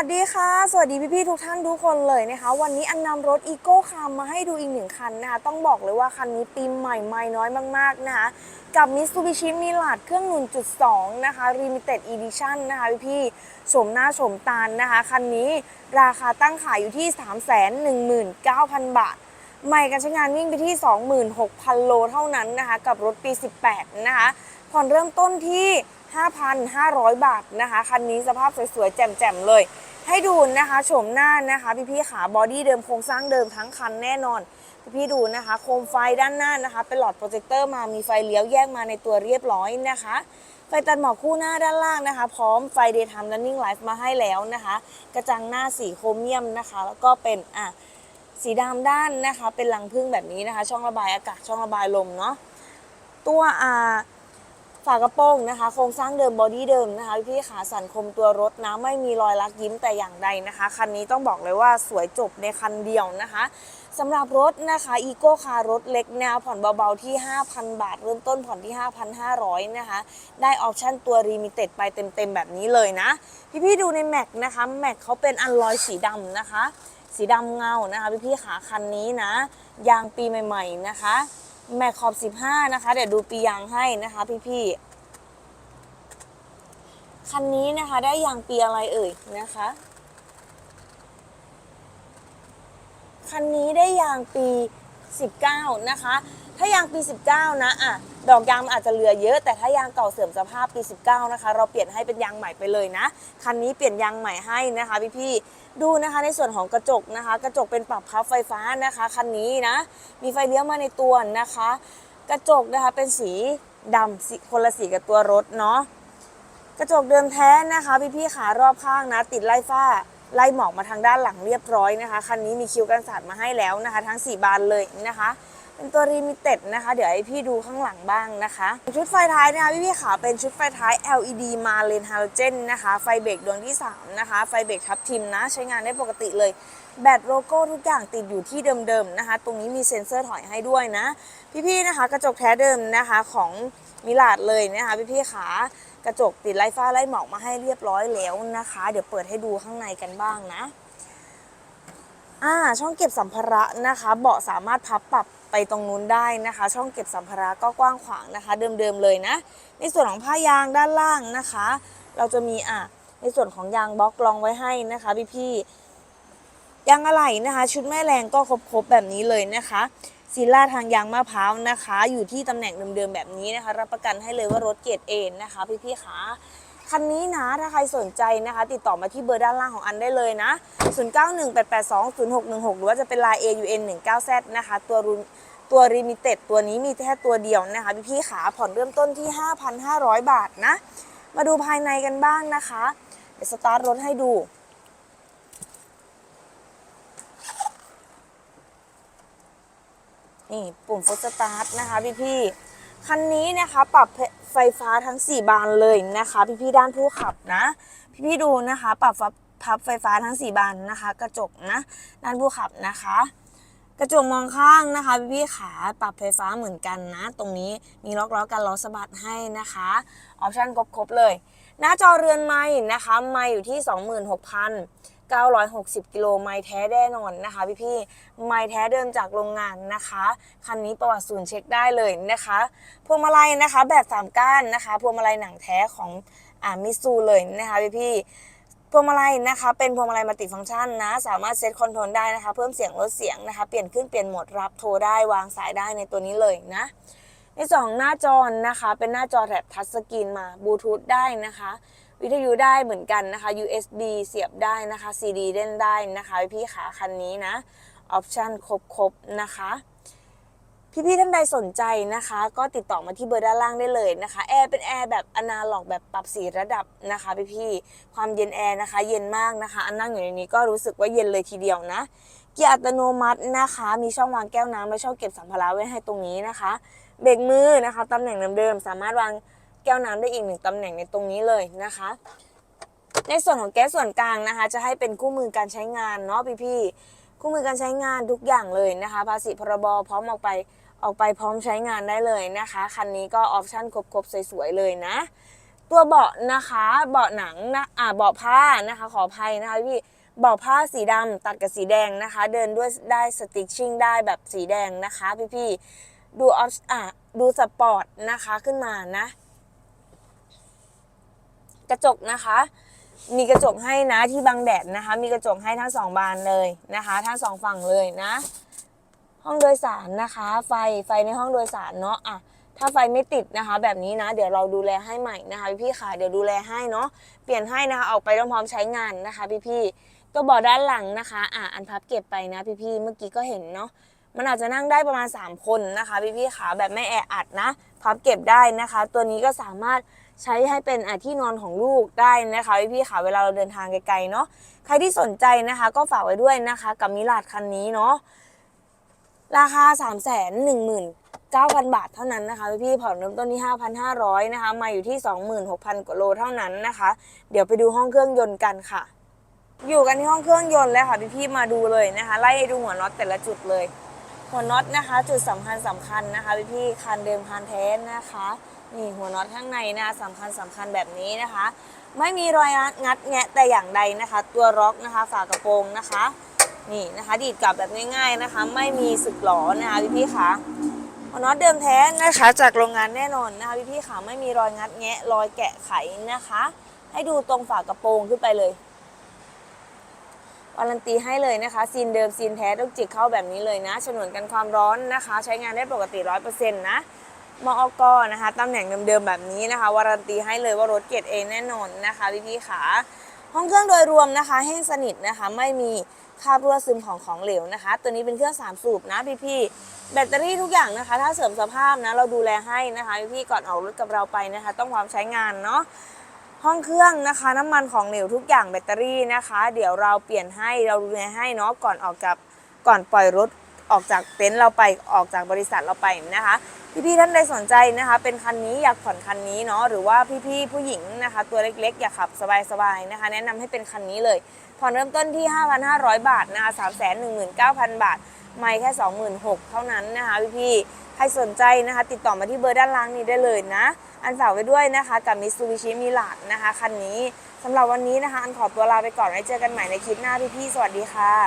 วัสดีค่ะ สวัสดีพี่ๆทุกท่านทุกคนเลยนะคะ วันนี้อันนำรถอีโก้คามมาให้ดูอีกหนึ่งคันนะคะ ต้องบอกเลยว่าคันนี้ปีใหม่ไม่น้อยมากๆนะคะ กับ Mitsubishi m i r a d เครื่อง 1.2 นะคะ Limited Edition นะคะพี่ๆโฉมหน้าโฉมตาลนะคะ คันนี้ราคาตั้งขายอยู่ที่ 319,000 บาท ใหม่การใช้งานวิ่งไปที่ 26,000 โลเท่านั้นนะคะ กับรถปี 18 นะคะ ผ่อนเริ่มต้นที่5,500 บาทนะคะ คันนี้สภาพสวยๆ แจ่มๆ เลย ให้ดูนะคะโฉมหน้านะคะพี่ๆขาบอดี้เดิมโครงสร้างเดิมทั้งคันแน่นอน พี่ๆดูนะคะ โคมไฟด้านหน้านะคะ เป็นหลอดโปรเจคเตอร์มามีไฟเลี้ยวแยกมาในตัวเรียบร้อยนะคะไฟตัดหมอกคู่หน้าด้านล่างนะคะ พร้อมไฟ daytime running light มาให้แล้วนะคะ กระจังหน้าสีโครเมียมนะคะ แล้วก็เป็นอะสีดำด้านนะคะ เป็นรังพึ่งแบบนี้นะคะ ช่องระบายอากาศช่องระบายลมเนาะตัวอ่า ฝากระโปรงนะคะ โครงสร้างเดิมบอดี้เดิมนะคะพี่ขาสันคมตัวรถนะไม่มีรอยลักยิ้มแต่อย่างใดนะคะ คันนี้ต้องบอกเลยว่าสวยจบในคันเดียวนะคะสำหรับรถนะคะอีโก้คารถเล็กแนวผ่อนเบาๆที่ 5,000 บาท เริ่มต้นผ่อนที่ 5,500 นะคะ ได้ออปชั่นตัวรีมิเต็ดไปเต็มๆ แบบนี้เลยนะ พี่ๆ ดูในแม็กนะคะแม็กเขาเป็นอันลอยสีดำนะคะ สีดำเงานะคะ พี่ๆขาคันนี้นะ ยางปีใหม่ ๆ นะคะ แม็กขอบ 15 นะคะ เดี๋ยวดูปียางให้นะคะ พี่ๆ คันนี้นะคะได้ยางปีอะไรเอ่ยนะคะ คันนี้ได้ยางปี 19 นะคะ ถ้ายางปี 19 นะอะดอกยางมันอาจจะเหลือเยอะ แต่ถ้ายางเก่าเสื่อมสภาพปี 19 นะคะ เราเปลี่ยนให้เป็นยางใหม่ไปเลยนะ คันนี้เปลี่ยนยางใหม่ให้นะคะพี่ๆดูนะคะในส่วนของกระจกนะคะ กระจกเป็นปรับพับไฟฟ้านะคะคันนี้นะ มีไฟเลี้ยวมาในตัวนะคะ กระจกนะคะเป็นสีดำสีคนละสีกับตัวรถเนาะกระจกเดิมแท้นะคะ พี่พี่ขารอบข้างนะ ติดไล่ฝ้าไล่หมอกมาทางด้านหลังเรียบร้อยนะคะคันนี้มีคิวกันสาดมาให้แล้วนะคะ ทั้ง 4 บานเลยนะคะ เป็นตัวรีมิเต็ดนะคะ เดี๋ยวให้พี่ดูข้างหลังบ้างนะคะ ชุดไฟท้ายนะคะพี่พี่ๆขาเป็นชุดไฟท้าย LED มาเลนฮาโลเจนนะคะ ไฟเบรกดวงที่ 3 นะคะ ไฟเบรกทับทิมนะ ใช้งานได้ปกติเลย แบตโลโก้ทุกอย่างติดอยู่ที่เดิมๆนะคะ ตรงนี้มีเซ็นเซอร์ถอยให้ด้วยนะ พี่ๆนะคะ กระจกแท้เดิมนะคะของมิลาดเลยนะคะ พี่ๆขากระจกติดไล่ฟ้าไล่หมอกมาให้เรียบร้อยแล้วนะคะ เดี๋ยวเปิดให้ดูข้างในกันบ้างนะอ่าช่องเก็บสัมภาระนะคะ เบาะสามารถพับปรับ ไปตรงนู้นได้นะคะ ช่องเก็บสัมภาระก็กว้างขวางนะคะ เดิมๆเลยนะ ในส่วนของผ้ายางด้านล่างนะคะ เราจะมีอะในส่วนของยางบล็อกรองไว้ให้นะคะพี่ๆยางอะไหล่นะคะ ชุดแม่แรงก็ครบๆแบบนี้เลยนะคะซีล่าทางยางมะพร้าวนะคะ อยู่ที่ตำแหน่งเดิมๆแบบนี้นะคะ รับประกันให้เลยว่ารถเกียรติเอนนะคะ พี่ๆขา คันนี้นะ ถ้าใครสนใจนะคะ ติดต่อมาที่เบอร์ด้านล่างของอันได้เลยนะ 0918820616 หรือว่าจะเป็น Line AUN 19Z นะคะ ตัวรุนตัวรีมิเต็ดตัวนี้มีแค่ตัวเดียวนะคะ พี่ๆขาผ่อนเริ่มต้นที่ 5,500 บาทนะ มาดูภายในกันบ้างนะคะ เดี๋ยวสตาร์ทรถให้ดูนี่ปุ่มฟุตสตาร์ทนะคะพี่ๆ คันนี้นะคะปรับไฟฟ้าทั้ง 4 บานเลยนะคะ พี่ๆด้านผู้ขับนะ พี่ๆดูนะคะ ปรับพับไฟฟ้าทั้ง 4 บานนะคะ กระจกนะ ด้านผู้ขับนะคะ กระจกมองข้างนะคะ พี่ๆขาปรับไฟฟ้าเหมือนกันนะ ตรงนี้มีล็อกล้อกันล้อสะบัดให้นะคะออปชั่นครบๆเลย หน้าจอเรือนไม้นะคะ ไม้อยู่ที่ 960 กิโลไม้แท้แน่นอนนะคะพี่ๆไม้แท้เดิมจากโรงงานนะคะ คันนี้ประวัติศูนย์เช็คได้เลยนะคะพวงมาลัยนะคะแบบสามก้านนะคะพวงมาลัยหนังแท้ของอ่ามิซูเลยนะคะพี่ๆพวงมาลัยนะคะเป็นพวงมาลัยมัลติฟังก์ชันนะ สามารถเซตคอนโทรลได้นะคะ เพิ่มเสียงลดเสียงนะคะ เปลี่ยนขึ้นเปลี่ยนโหมดรับโทรได้วางสายได้ในตัวนี้เลยนะ ในสองหน้าจอนะคะ เป็นหน้าจอแบบทัชสกรีนมาบลูทูธได้นะคะ วิทยุได้เหมือนกันนะคะ USB เสียบได้นะคะ CD เล่นได้นะคะพี่ขาคันนี้นะออปชันครบๆนะคะพี่ๆท่านใดสนใจนะคะ ก็ติดต่อมาที่เบอร์ด้านล่างได้เลยนะคะแอร์เป็นแอร์แบบอนาล็อกแบบปรับสีระดับนะคะพี่ๆความเย็นแอร์นะคะ เย็นมากนะคะอันนั่งอยู่ในนี้ก็รู้สึกว่าเย็นเลยทีเดียวนะ เกียร์อัตโนมัตินะคะ มีช่องวางแก้วน้ำและช่องเก็บสัมภาระไว้ให้ตรงนี้นะคะ เบรกมือนะคะตำแหน่งเดิมๆสามารถวางแก้วน้ำได้อีกหนึ่งตำแหน่งในตรงนี้เลยนะคะ ในส่วนของแก๊สส่วนกลางนะคะ จะให้เป็นคู่มือการใช้งานเนาะพี่ๆคู่มือการใช้งานทุกอย่างเลยนะคะ ภาษีพรบพร้อมออกไปออกไปพร้อมใช้งานได้เลยนะคะคันนี้ก็ออปชั่นครบๆสวยๆเลยนะ ตัวเบาะนะคะเบาะหนังนะอ่าเบาะผ้านะคะขออภัยนะคะพี่เบาะผ้าสีดำตัดกับสีแดงนะคะ เดินด้วยได้สติกชิ่งได้แบบสีแดงนะคะพี่พี่ๆ ดูออฟอ่าดูสปอร์ตนะคะขึ้นมานะ กระจกนะคะ มีกระจกให้นะที่บังแดดนะคะ มีกระจกให้ทั้งสองบานเลยนะคะ ทั้งสองฝั่งเลยนะ ห้องโดยสารนะคะ ไฟไฟในห้องโดยสารเนาะอะถ้าไฟไม่ติดนะคะ แบบนี้นะ เดี๋ยวเราดูแลให้ใหม่นะคะพี่ๆค่ะเดี๋ยวดูแลให้เนาะเปลี่ยนให้นะคะออกไปพร้อมๆใช้งานนะคะ พี่ๆตัวเบาะด้านหลังนะคะ อะอันพับเก็บไปนะ พี่ๆเมื่อกี้ก็เห็นเนาะ มันอาจจะนั่งได้ประมาณ 3 คนนะคะพี่ๆค่ะแบบไม่แออัดนะพับเก็บได้นะคะ ตัวนี้ก็สามารถใช้ให้เป็นที่นอนของลูกได้นะคะพี่ๆค่ะเวลาเราเดินทางไกลๆเนาะใครที่สนใจนะคะ ก็ฝากไว้ด้วยนะคะ กับมิลาดคันนี้เนาะราคา 3 1 9 0 0 0 บาทเท่านั้นนะคะพี่ๆผ่อนเริ่มต้นที่ 5,500 นะคะ มาอยู่ที่ 26,000กว่าโลเท่านั้นนะคะ เดี๋ยวไปดูห้องเครื่องยนต์กันค่ะ อยู่กันที่ห้องเครื่องยนต์เลยค่ะพี่ๆมาดูเลยนะคะ ไล่ดูหัวน็อตแต่ละจุดเลย หัวน็อตนะคะ จุดสำคัญสำคัญนะคะพี่ๆคันเดิมคันแท้นะคะนี่หัวน็อตข้างในนะคะสำคัญสำคัญแบบนี้นะคะ ไม่มีรอยงัดแงะแต่อย่างใดนะคะ ตัวล็อกนะคะฝากระโปรงนะคะ นี่นะคะ ดีดกลับแบบง่าย ๆนะคะ ไม่มีสึกหลอนะคะพี่พี่ค่ะหัวน็อตเดิมแท้นะคะจากโรงงานแน่นอนนะคะพี่พี่ค่ะไม่มีรอยงัดแงะรอยแกะไขนะคะ ให้ดูตรงฝากระโปรงขึ้นไปเลย การันตีให้เลยนะคะซีนเดิมซีนแท้ต้องจิกเข้าแบบนี้เลยนะฉนวนกันความร้อนนะคะ ใช้งานได้ปกติร้อยเปอร์เซ็นต์นะมออกนะคะตำแหน่งเดิมๆแบบนี้นะคะวารันตีให้เลยว่ารถเกรดเอแน่นอนนะคะพี่ๆค่ะห้องเครื่องโดยรวมนะคะแห้งสนิทนะคะไม่มีคราบรั่วซึมของของเหลวนะคะ ตัวนี้เป็นเครื่อง 3 สูบนะพี่ๆแบตเตอรี่ทุกอย่างนะคะ ถ้าเสริมสภาพนะเราดูแลให้นะคะพี่ๆก่อนออกรถกับเราไปนะคะ ต้องพร้อมใช้งานเนาะ ห้องเครื่องนะคะ น้ำมันของเหลวทุกอย่างแบตเตอรี่นะคะ เดี๋ยวเราเปลี่ยนให้เราดูแลให้เนาะก่อนออกจากก่อนปล่อยรถออกจากเต็นท์เราไปออกจากบริษัทเราไปนะคะพี่ๆท่านใดสนใจนะคะ เป็นคันนี้อยากผ่อนคันนี้เนาะหรือว่าพี่ๆผู้หญิงนะคะ ตัวเล็กๆ อยากขับสบายๆนะคะ แนะนำให้เป็นคันนี้เลยผ่อนเริ่มต้นที่ 5,500 บาทนะคะ319,000 บาท ไม่แค่ 26,000 เท่านั้นนะคะพี่ๆใครสนใจนะคะ ติดต่อมาที่เบอร์ด้านล่างนี้ได้เลยนะ อันฝากไว้ด้วยนะคะกับมิสซูบิชิมิลาดนะคะคันนี้สำหรับวันนี้นะคะ อันขอตัวลาไปก่อนไว้เจอกันใหม่ในคลิปหน้าพี่ๆสวัสดีค่ะ